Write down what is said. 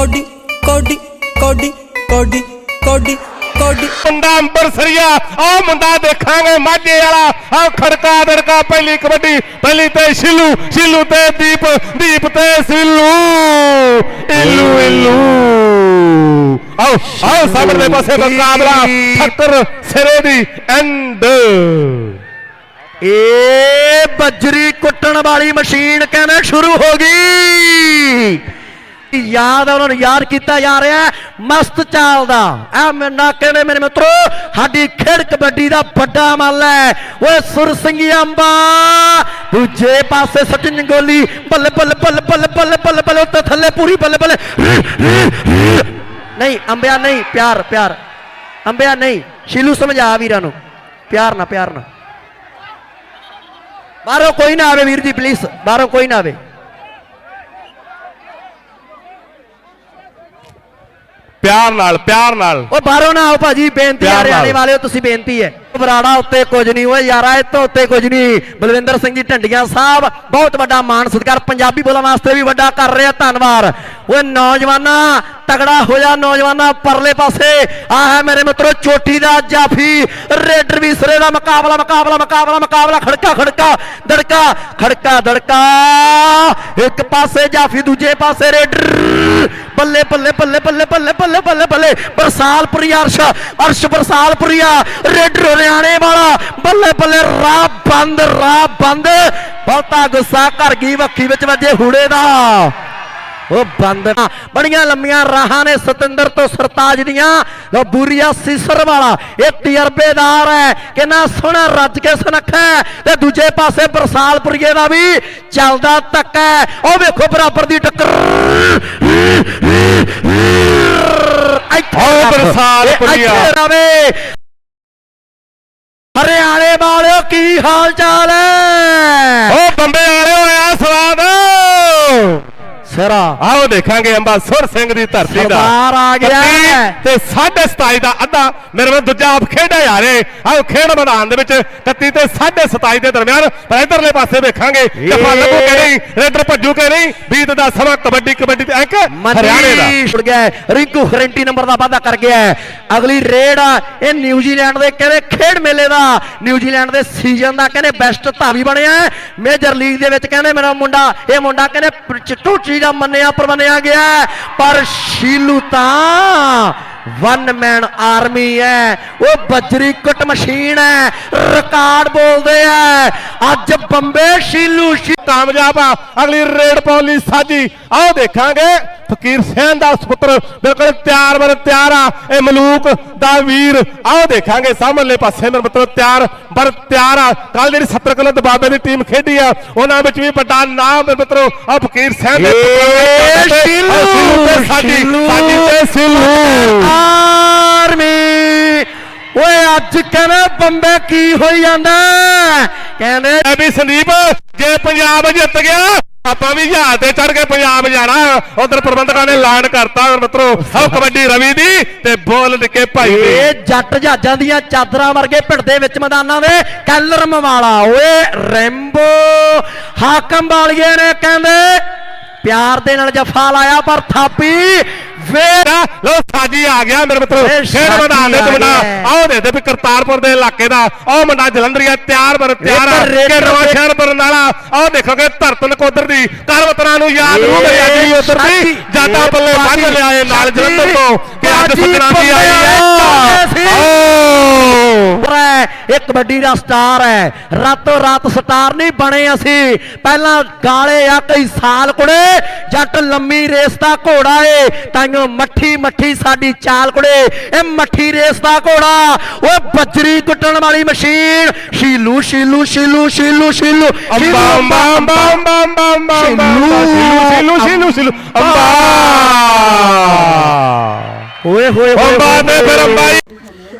Cody ਕੋਡੀ ਕੋਡੀ ਕੋਡੀ ਕੋਡੀ ਕੋਡੀ। ਮੁੰਡਾ ਅੰਬਰਸਰੀਆ ਉਹ ਮੁੰਡਾ ਦੇਖਾਂਗੇ ਮਾਝੇ ਵਾਲਾ। ਆ ਖੜਕਾ ਦੜਕਾ ਪਹਿਲੀ ਕਬੱਡੀ ਪਹਿਲੀ ਤੇ ਸ਼ਿਲੂ ਸ਼ਿਲੂ ਤੇ ਦੀਪ ਦੀਪ ਤੇ ਸਿੱਲੂ। ਇਲੂ ਇਲੂ। ਆਓ ਆਓ ਸਾਹਮਣੇ ਪਾਸੇ ਮੁਕਾਬਲਾ ਠੱਕਰ ਸਿਰੇ ਦੀ ਐਂਡ ਏ ਬੱਜਰੀ ਕੁੱਟਣ ਵਾਲੀ ਮਸ਼ੀਨ ਕਹਿੰਦੇ ਸ਼ੁਰੂ ਹੋ ਗਈ? ਯਾਦ ਆ, ਉਹਨਾਂ ਨੂੰ ਯਾਦ ਕੀਤਾ ਜਾ ਰਿਹਾ ਮਸਤ ਚਾਲ ਦਾ। ਐ ਮੈਨਾਂ ਕਹਿੰਦੇ ਮੇਰੇ ਮਿੱਤਰੋ, ਸਾਡੀ ਖੇਡ ਕਬੱਡੀ ਦਾ ਵੱਡਾ ਮੱਲ ਹੈ। ਓਏ ਸੁਰ ਸਿੰਘੀ ਅੰਬਾ, ਦੂਜੇ ਪਾਸੇ ਸਚਿਨ ਗੋਲੀ, ਬੱਲੇ, ਬੱਲ ਬੱਲ ਬੱਲ ਬੱਲ, ਬੱਲੇ ਬੱਲੇ, ਉੱਤੇ ਥੱਲੇ ਪੂਰੀ ਬੱਲੇ ਬੱਲੇ। ਨਹੀਂ, ਅੰਬਿਆ ਨਹੀਂ, ਪਿਆਰ ਪਿਆਰ। ਅੰਬਿਆ ਨਹੀਂ, ਸ਼ੀਲੂ ਸਮਝਾ ਵੀਰਾਂ ਨੂੰ। ਪਿਆਰ ਨਾ ਪਿਆਰ ਨਾ। ਬਾਹਰੋਂ ਕੋਈ ਨਾ ਆਵੇ ਵੀਰ ਜੀ ਪਲੀਜ਼ ਬਾਹਰੋਂ ਕੋਈ ਨਾ ਆਵੇ। ਪਿਆਰ ਨਾਲ ਪਿਆਰ ਨਾਲ ਉਹ ਬਾਹਰੋਂ ਨਾ ਆਓ ਭਾਜੀ ਬੇਨਤੀ ਆ ਪਿਆਰ ਨਾਲ। ਹਰਿਆਣੇ ਵਾਲਿਓ ਤੁਸੀਂ ਬੇਨਤੀ ਹੈ ਬਰਾੜਾ ਉੱਤੇ ਕੁਝ ਨਹੀਂ, ਓਏ ਯਾਰਾ ਇਹ ਤੋਂ ਉੱਤੇ ਕੁਝ ਨਹੀਂ। ਬਲਵਿੰਦਰ ਸਿੰਘ ਜੀ, ਢੰਡੀਆਂ ਸਾਹਿਬ, ਬਹੁਤ ਵੱਡਾ ਮਾਣ ਸਤਿਕਾਰ। ਪੰਜਾਬੀ ਬੋਲਣ ਵਾਸਤੇ ਵੀ ਵੱਡਾ ਕਰ ਰਿਹਾ, ਧੰਨਵਾਦ। ਓਏ ਨੌਜਵਾਨਾ, ਤਗੜਾ ਹੋ ਜਾ ਨੌਜਵਾਨਾ, ਪਰਲੇ ਪਾਸੇ। ਆ ਹੈ ਮੇਰੇ ਮਿੱਤਰੋ, ਚੋਟੀ ਦਾ ਜਾਫੀ। ਰੇਡਰ ਵੀ ਸਿਰੇ ਦਾ ਮੁਕਾਬਲਾ ਮੁਕਾਬਲਾ ਮੁਕਾਬਲਾ ਮੁਕਾਬਲਾ। ਖੜਕਾ ਖੜਕਾ, ਦੜਕਾ ਖੜਕਾ, ਦੜਕਾ। ਇੱਕ ਪਾਸੇ ਜਾਫੀ, ਦੂਜੇ ਪਾਸੇ ਰੇਡਰ। ਬੱਲੇ ਬੱਲੇ ਬੱਲੇ ਬੱਲੇ ਬੱਲੇ ਬੱਲੇ ਬੱਲੇ ਬੱਲੇ। ਬਰਸਾਲਪੁਰੀ ਅਰਸ਼ ਅਰਸ਼ ਬਰਸਾਲਪੁਰੀਆ। ਰੇਡਰ ਹਰਿਆਣੇ ਵਾਲਾ ਬੱਲੇ ਬੱਲੇ ਰਾਹ ਬੰਦ ਰਾਹ ਬੰਦ ਬਹੁਤਾ ਗੁੱਸਾ ਘਰ ਗਈ ਵੱਖੀ ਵਿੱਚ ਵੱਜੇ ਹੂੜੇ ਦਾ ਉਹ ਬੰਦ ਨਾ। ਬੜੀਆਂ ਲੰਮੀਆਂ ਰਾਹਾਂ ਨੇ ਸਤਿੰਦਰ ਤੋਂ ਸਰਤਾਜ ਦੀਆਂ ਲੋ ਬੂਰੀਆ ਸੀਸਰ ਵਾਲਾ ਇਹ ਤਜਰਬੇਦਾਰ ਹੈ ਕਿੰਨਾ ਸੋਹਣਾ ਰੱਜ ਕੇ ਸੁਨੱਖਾ ਹੈ ਤੇ ਦੂਜੇ ਪਾਸੇ ਬਰਸਾਲਪੁਰੀਏ ਦਾ ਵੀ ਚੱਲਦਾ ਧੱਕਾ ਹੈ ਉਹ ਵੇਖੋ ਬਰਾਬਰ ਦੀ ਟੱਕਰ ਇੱਥੇ ਓ ਰੱਖ। ਬਰਸਾਲਪੁਰੀਆ। ਇਹ ਇੱਥੇ ਰਵੇ ਹਰਿਆਣੇ ਵਾਲਿਓ ਕੀ ਹਾਲ ਚਾਲ ਹੈ? ਉਹ ਬੰਬੇ ਸਿਰਾ ਆਓ ਦੇਖਾਂਗੇ ਅੰਬਾਸੁਰ ਸਿੰਘ ਦੀ ਧਰਤੀ ਦਾ ਸਰਦਾਰ ਆ ਗਿਆ। ਤੇ 27.5 ਦਾ ਅੱਧਾ ਮੇਰੇ ਵੱਲ ਦੂਜਾ ਆਪ ਖੇਡਿਆ ਜਾ ਰਹੇ ਆਓ ਖੇਡ ਮੈਦਾਨ ਦੇ ਵਿੱਚ 31 ਤੇ 27.5 ਦੇ ਦਰਮਿਆਨ ਪਰ ਇਧਰਲੇ ਪਾਸੇ ਵੇਖਾਂਗੇ ਜਫਾ ਲੱਗੂ ਕਿ ਨਹੀਂ ਰੇਡਰ ਭੱਜੂ ਕਿ ਨਹੀਂ ਬੀਤ ਦਾ ਸਮਾਂ ਕਬੱਡੀ ਕਬੱਡੀ ਤੇ ਇੱਕ ਹਰਿਆਣੇ ਦਾ ਛੁੱਟ ਗਿਆ। ਰਿੰਕੂ ਗਰੰਟੀ ਨੰਬਰ ਦਾ ਵਾਅਦਾ ਕਰ ਗਿਆ। ਅਗਲੀ ਰੇਡ ਆ ਇਹ ਨਿਊਜ਼ੀਲੈਂਡ ਦੇ ਕਹਿੰਦੇ ਖੇਡ ਮੇਲੇ ਦਾ ਨਿਊਜ਼ੀਲੈਂਡ ਦੇ ਸੀਜ਼ਨ ਦਾ ਕਹਿੰਦੇ ਬੈਸਟ ਧਾਵੀ ਬਣਿਆ। ਮੇਜਰ ਲੀਗ ਦੇ ਵਿੱਚ ਕਹਿੰਦੇ ਮੇਰਾ ਮੁੰਡਾ ਇਹ ਮੁੰਡਾ ਕਹਿੰਦੇ ਚਿੱਟੂ ਚੀਜ਼ ਦਾ ਮੰਨਿਆ ਪਰ ਗਿਆ ਪਰ ਸ਼ੀਲੂ ਤਾਂ ਵਨ ਮੈਨ ਆਰਮੀ ਹੈ। ਉਹ ਬਜਰੀ ਕੁੱਟ ਮਸ਼ੀਨ ਹੈ। ਰਿਕਾਰਡ ਬੋਲਦੇ ਆ। ਅੱਜ ਬੰਬੇ ਸ਼ੀਲੂ ਸ਼ੀ ਕਾਮਯਾਬ ਆ। ਅਗਲੀ ਰੇਡ ਪੌਲੀ ਸਾਜੀ। ਆਓ ਦੇਖਾਂਗੇ। ਫਕੀਰ ਸਿੰਘ ਦਾ ਸੁਪੁੱਤਰ ਬਿਲਕੁਲ ਤਿਆਰ ਬਰ ਤਿਆਰ ਆ ਇਹ ਮਲੂਕ ਦਾ ਵੀਰ ਆਓ ਦੇਖਾਂਗੇ ਸਾਹਮਣੇ ਪਾਸੇ ਮੇਰੇ ਮਤਲਬ ਤਿਆਰ ਬਰ ਤਿਆਰ ਆ ਕੱਲ ਜਿਹੜੀ 70 ਕਿਲੋ ਦਬਾਬੇ ਦੀ ਟੀਮ ਖੇਡੀ ਆ ਉਹਨਾਂ ਵਿੱਚ ਵੀ ਵੱਡਾ ਨਾਮ ਮੇਰੇ ਮਤਲਬ ਆ ਫਕੀਰ ਸਿੰਘ ਦੇ ਤੇ ਸ਼ੀਲੂ। ਆਰਮੀ ਓਏ ਅੱਜ ਕਹਿੰਦੇ ਬੰਬੇ ਕੀ ਹੋਈ ਜਾਂਦਾ? ਕਹਿੰਦੇ ਵੀ ਸੰਦੀਪ ਜੇ ਪੰਜਾਬ ਜਿੱਤ ਗਿਆ ਆਪਾਂ ਵੀ ਜਹਾਜ਼ ਤੇ ਚੜ ਕੇ ਪੰਜਾਬ ਜਾਣਾ। ਉਧਰ ਪ੍ਰਬੰਧਕਾਂ ਨੇ ਐਲਾਨ ਕਰਤਾ ਮਿੱਤਰੋ ਆਹ ਕਬੱਡੀ ਰਵੀ ਦੀ ਤੇ ਬੋਲ ਨਿੱਕੇ ਭਾਈ ਦੀ। ਇਹ ਜੱਟ ਜਹਾਜ਼ਾਂ ਦੀਆਂ ਚਾਦਰਾਂ ਵਰਗੇ ਭਿੜਦੇ ਵਿੱਚ ਮੈਦਾਨਾਂ ਦੇ ਕੈਲਰਮ ਵਾਲਾ ਓਏ ਰੈਂਬੋ, ਹਾਕਮ ਵਾਲੀਏ ਨੇ ਕਹਿੰਦੇ, ਪਿਆਰ ਦੇ ਨਾਲ ਜਫਾ ਲਾਇਆ ਪਰ ਥਾਪੀ। ਨਾ, ਲਓ ਸਾਜੀ ਆ ਗਿਆ ਮੇਰੇ ਮਿੱਤਰੋ ਖੇਡ ਮੈਦਾਨ ਦੇ ਮੁੰਡਾ ਗਿਆ। ਆਓ ਦੇ ਦੇ ਵੀ ਕਰਤਾਰਪੁਰ ਦੇ ਇਲਾਕੇ ਦਾ ਆਹ ਮੁੰਡਾ ਜਲੰਧਰੀਆ ਤਿਆਰ ਬਰ ਤਿਆਰ ਕਿ ਨਵਾਂ ਸ਼ਹਿਰ ਬਰਨਾਲਾ ਆਓ ਦੇਖੋਗੇ ਧਰਤਨ ਕੋਦਰ ਦੀ ਕਰਵਤਰਾਂ ਨੂੰ ਯਾਦ ਨੂੰ ਇਹ ਗਈ ਉਧਰ ਦੀ ਇਹ ਬੱਲੇ ਸਾਜੀ, ਲਿਆਏ ਨਾਲ ਜਲੰਧਰ ਤੋਂ ਕਿ ਅੱਜ ਸਾਜੀ ਸੱਜਣਾ ਦੀ ਆਈ ਹੈ ਆਓ। ਹੈ, ਇਹ ਕਬੱਡੀ ਦਾ ਸਟਾਰ ਹੈ। ਰਾਤੋਂ ਰਾਤ ਸਟਾਰ ਨਹੀਂ ਬਣੇ ਅਸੀਂ। ਪਹਿਲਾਂ ਗਾਲੇ ਆ ਕਈ ਸਾਲ ਕੁੜੇ ਜੱਟ ਲੰਮੀ ਰੇਸ ਦਾ ਘੋੜਾ ਏ। ਤਾਈਓ ਮੱਠੀ ਮੱਠੀ ਸਾਡੀ ਚਾਲ ਕੁੜੇ। ਇਹ ਮੱਠੀ ਰੇਸ ਦਾ ਘੋੜਾ ਓਏ ਬੱਜਰੀ ਕੁੱਟਣ ਵਾਲੀ ਮਸ਼ੀਨ। ਸ਼ੀਲੂ ਸ਼ੀਲੂ ਸ਼ੀਲੂ ਸ਼ੀਲੂ ਸ਼ੀਲੂ। ਅੰਬਾ ਅੰਬਾ ਅੰਬਾ ਅੰਬਾ ਅੰਬਾ ਸ਼ੀਲੂ। ਸ਼ੀਲੂ ਸ਼ੀਲੂ ਅੰਬਾ। ਓਏ ਹੋਏ ਹੋਏ ਅੰਬਾ ਤੇ ਫਿਰ ਅੰਬਾ ਹੀ